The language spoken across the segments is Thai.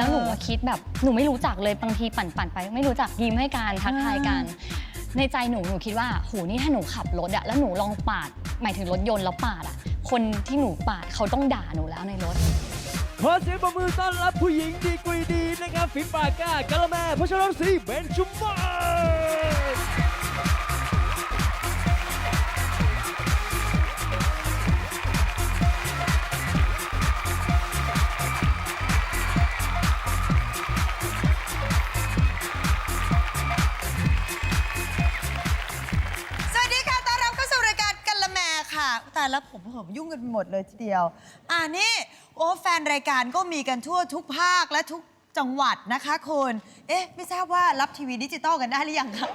แล้วหนูมาคิดแบบหนูไม่รู้จักเลยบางทีปั่นปั่นๆไป ไม่รู้จักยิ้มให้กันทักทายกัน ในใจหนูหนูคิดว่าโหนี่ถ้าหนูขับรถอะแล้วหนูลองปาด หมายถึงรถยนต์แล้วปาดอะคนที่หนูปาดเขาต้องด่าหนูแล้วในรถขอเสียงปรบมือต้อนรับผู้หญิงดีกรีดีนะครับ ฝีปากกล้ากะละแมพัชรศรีเบนชุมาศายแล้วผมผมยุ่งกันไปหมดเลยทีเดียว อ่านี่ โอ้แฟนรายการก็มีกันทั่วทุกภาคและทุกจังหวัดนะคะคุณเอ๊ะ ไม่ทราบว่ารับทีวีดิจิตอลกันได้หรือยังคะ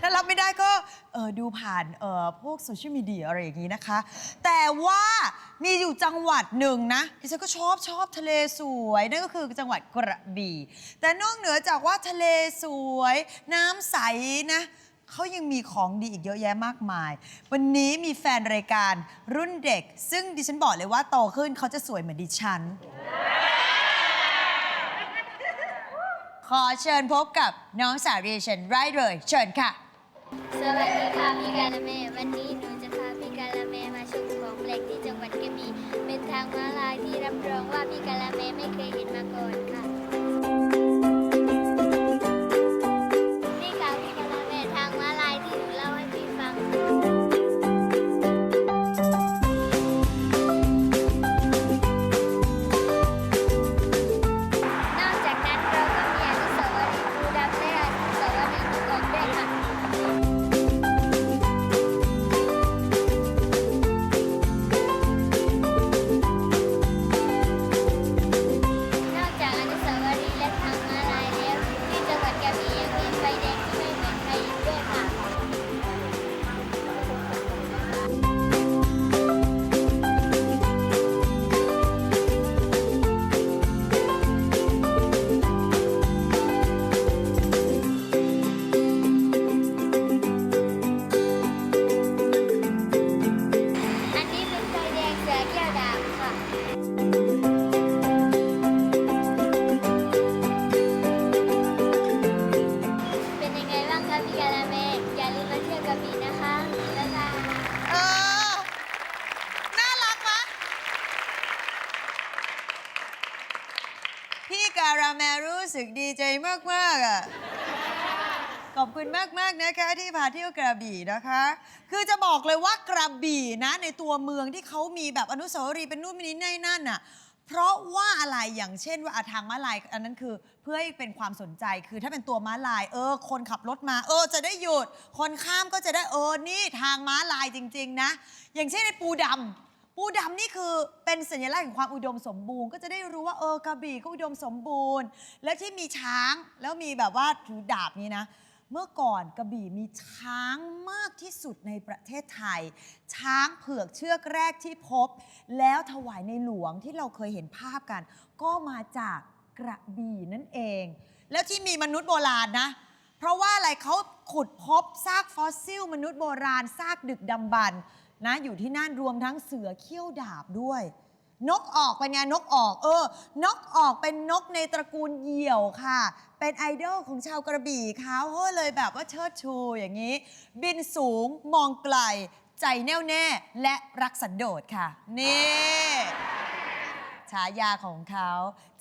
ถ้ารับไม่ได้ก็เออดูผ่านเอ่อพวกโซเชียลมีเดียอะไรอย่างนี้นะคะ แต่ว่ามีอยู่จังหวัดหนึ่งนะดิฉันก็ชอบชอบทะเลสวย นั่นก็คือจังหวัดกระบี่ แต่นอกเหนือจากว่าทะเลสวย น้ำใสนะ เขายังมีของดีอีกเยอะแยะมากมาย วันนี้มีแฟนรายการรุ่นเด็ก ซึ่งดิฉันบอกเลยว่าโตขึ้นเขาจะสวยเหมือนดิฉัน ขอเชิญพบกับน้องสาวดิฉันไรเลย เชิญค่ะ สวัสดีค่ะพี่กาละเมวันนี้หนูจะพาพี่กาละเมมาชมของแปลกที่จังหวัดกระบี่เป็นทางม้าลายที่รับรองว่าพี่กาละเมไม่เคยเห็นมาก่อน ราแมรู้สึกดีใจมาก ๆ อะ ขอบคุณมาก ๆ นะคะ ที่พาเที่ยวกระบี่นะคะ คือจะบอกเลยว่ากระบี่นะ ในตัวเมืองที่เขามีแบบอนุสาวรีย์เป็นนู่นเป็นนี่นนั่นน่ะ เพราะว่าอะไรอย่างเช่นว่าอะทางม้าลายอันนั้นคือเพื่อให้เป็นความสนใจคือถ้าเป็นตัวม้าลาย เออ คนขับรถมา เออ จะได้หยุด คนข้ามก็จะได้เออนี่ทางม้าลายจริง ๆ นะ อย่างเช่นในปูดำ ปูดำนี่คือเป็นสัญลักษณ์แห่งความอุดมสมบูรณ์ ก็จะได้รู้ว่าเออกระบี่ก็อุดมสมบูรณ์ และที่มีช้างแล้วมีแบบว่าถือดาบนี้นะ เมื่อก่อนกระบี่มีช้างมากที่สุดในประเทศไทย ช้างเผือกเชือกแรกที่พบ แล้วถวายในหลวงที่เราเคยเห็นภาพกัน ก็มาจากกระบี่นั่นเอง แล้วที่มีมนุษย์โบราณนะเพราะว่าอะไรเขาขุดพบซากฟอสซิล มนุษย์โบราณซากดึกดำบรร นะอยู่ที่นั่นรวมทั้งเสือเขี้ยวดาบด้วย นกออกเป็นไงนกออก เออ นกออกเป็นนกในตระกูลเหยี่ยวค่ะ เป็นไอดอลของชาวกระบี่เขาเขาเลยแบบว่าเชิดชูอย่างนี้ บินสูงมองไกล ใจแน่วแน่และรักสันโดษค่ะ นี่ ฉายาของเขา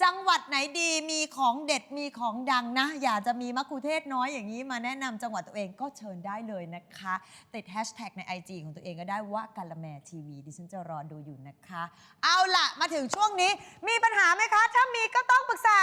จังหวัดไหนดีมีของเด็ดมีของดังนะ อยากจะมีมักคุเทศน้อยอย่างนี้มาแนะนำจังหวัดตัวเองก็เชิญได้เลยนะคะ ติดแฮชแท็กใน IG ของตัวเองก็ได้ว่ากาละแมทีวีดิฉันจะรอดูอยู่นะคะ เอาล่ะ มาถึงช่วงนี้มีปัญหาไหมคะ ถ้ามีก็ต้องปรึกษา